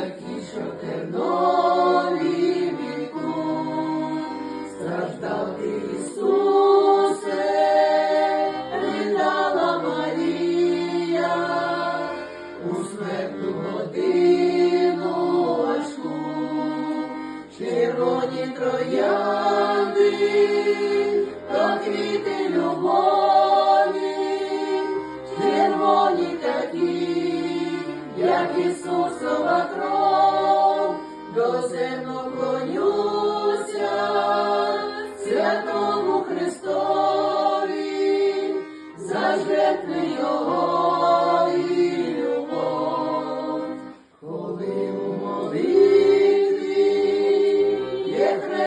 такі, що тернові віку, страждав ти Ісусе, Марія, у смертну годину важку, червоні троя. як Ісусова кров, до доземно клонюся святому Христові, за Його.